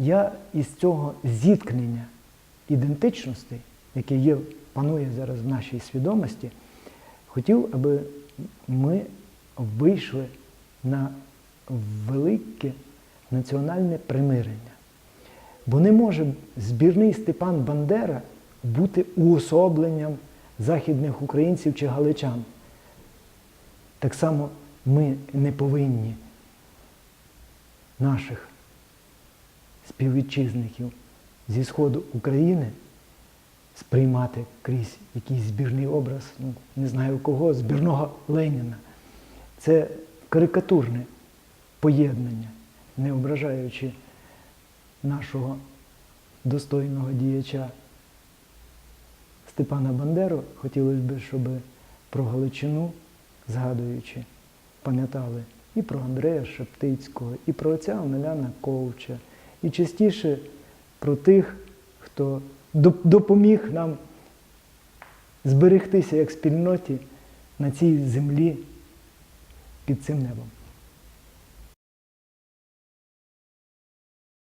я із цього зіткнення ідентичностей, яке є, панує зараз в нашій свідомості, хотів, аби ми вийшли на велике національне примирення. Бо не може збірний Степан Бандера бути уособленням західних українців чи галичан. Так само ми не повинні наших співвітчизників зі Сходу України сприймати крізь якийсь збірний образ, ну, не знаю кого, збірного Леніна. Це карикатурне поєднання, не ображаючи нашого достойного діяча Степана Бандеру, хотілося б, щоб про Галичину, згадуючи, пам'ятали і про Андрея Шептицького, і про отця Омеляна Ковча, і частіше про тих, хто допоміг нам зберегтися як спільноті на цій землі під цим небом.